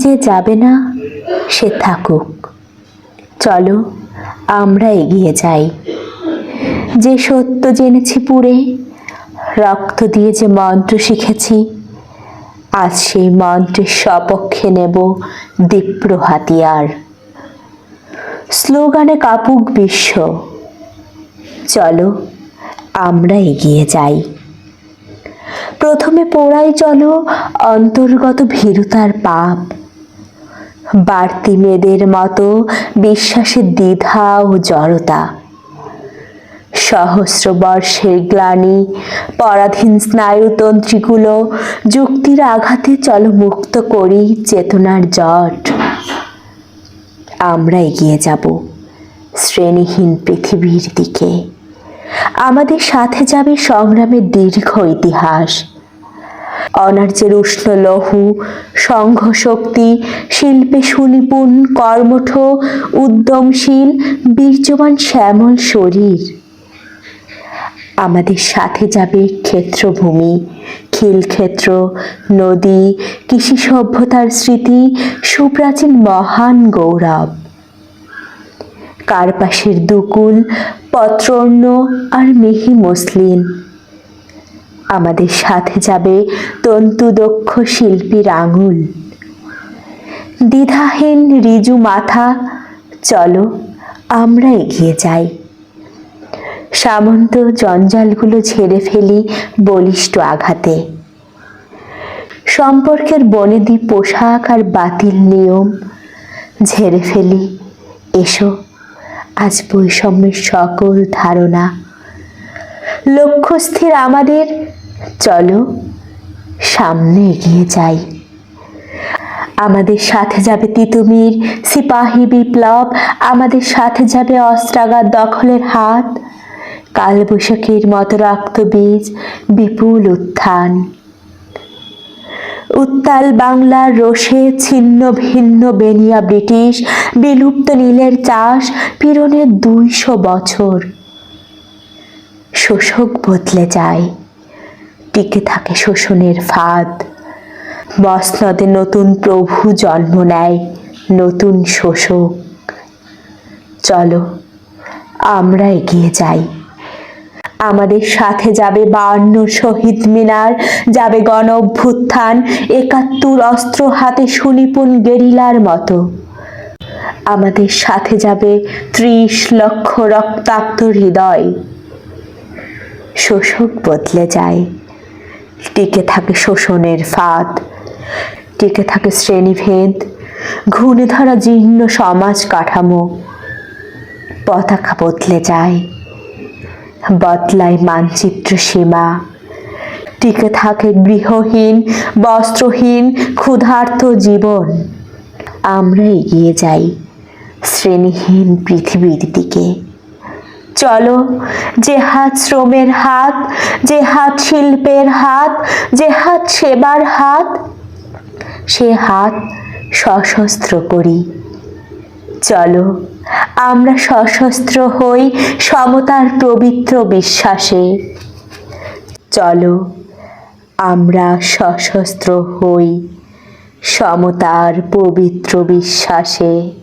যে যাবে না, সে থাকুক। চলো, আমরা এগিয়ে যাই। যে সত্য জেনেছি পুরে, রক্ত দিয়ে যে মন্ত্র শিখেছি, আজ সেই মন্ত্রের সপক্ষে নেব দীপ্র হাতিয়ার। স্লোগানে কাপুক বিশ্ব। চলো, আমরা এগিয়ে যাই। প্রথমে পোড়াই চলো অন্তর্গত ভীরুতার পাপ। বাড়তি মেয়েদের মতো বিশ্বাসের দ্বিধা ও জড়তা। সহস্র বর্ষের গ্লানি, পরাধীন স্নায়ুতন্ত্রীগুলো যুক্তির আঘাতে চলো মুক্ত করি চেতনার জট। আমরা এগিয়ে যাব শ্রেণীহীন পৃথিবীর দিকে। আমাদের সাথে যাবে সংগ্রামের দীর্ঘ ইতিহাস। অনার্যের উষ্ণ লহু সংঘ শক্তি শিল্পে সুনিপুণ, কর্মঠ, উদ্যমশীল, বীর্যবান, শ্যামল শরীর। আমাদের সাথে যাবে ক্ষেত্রভূমি, খিলক্ষেত্র, নদী, কৃষি সভ্যতার স্মৃতি, সুপ্রাচীন মহান গৌরব। কার্পাসের দুকুল, পত্রর্ণ আর মিহি মসলিন। আমাদের সাথে যাবে তন্তুদক্ষ শিল্পীর আঙুল। দ্বিধাহীন রিজু মাথা, চলো আমরা এগিয়ে যাই। সামন্ত জঞ্জালগুলো ঝেড়ে ফেলি বলিষ্ঠ আঘাতে। সম্পর্কের বনেদি পোশাক আর বাতিল নিয়ম ঝেড়ে ফেলি। এসো, আজ বৈষম্যের সকল ধারণা। লক্ষ্যস্থির আমাদের চলো, সামনে এগিয়ে যাই। আমাদের সাথে যাবে তিতুমির, সিপাহী বিপ্লব। আমাদের সাথে যাবে অস্ত্রাগার দখলের হাত। কালবৈশাখীর মতো রক্তবীজ বিপুল উত্থান। উত্তাল বাংলার রোষে ছিন্ন ভিন্ন বেনিয়া ব্রিটিশ, বিলুপ্ত নীলের চাষ পীড়নের দুইশো বছর। শোষক বদলে যায়। টিকে থাকে শোষণের ফাঁদ। বসনদে নতুন প্রভু জন্ম নেয়, নতুন শোষক। চলো, আমরা এগিয়ে যাই। আমাদের সাথে যাবে বান্ন শহীদ মিনার, যাবে গণ অভ্যুত্থান একাত্তর অস্ত্র হাতে সুনিপুণ গেরিলার মতো। আমাদের সাথে যাবে ত্রিশ লক্ষ রক্তাক্ত হৃদয়। শোষক বদলে যায়। টিকে থাকে শোষণের ফাঁদ, টিকে থাকে শ্রেণীভেদ ঘুণে ধরা জীর্ণ সমাজ কাঠামো, পতাকা বদলে যায়, বদলায় মানচিত্র সীমা, টিকে থাকে গৃহহীন, বস্ত্রহীন, ক্ষুধার্ত জীবন। আমরা এগিয়ে যাই শ্রেণীহীন পৃথিবীর দিকে। চলো, যে হাত শ্রমের হাত, যে হাত শিল্পের হাত, যে হাত সেবার হাত, সে হাত সশস্ত্র করি। চলো, আমরা সশস্ত্র হই সমতার পবিত্র বিশ্বাসে। চলো, আমরা সশস্ত্র হই সমতার পবিত্র বিশ্বাসে।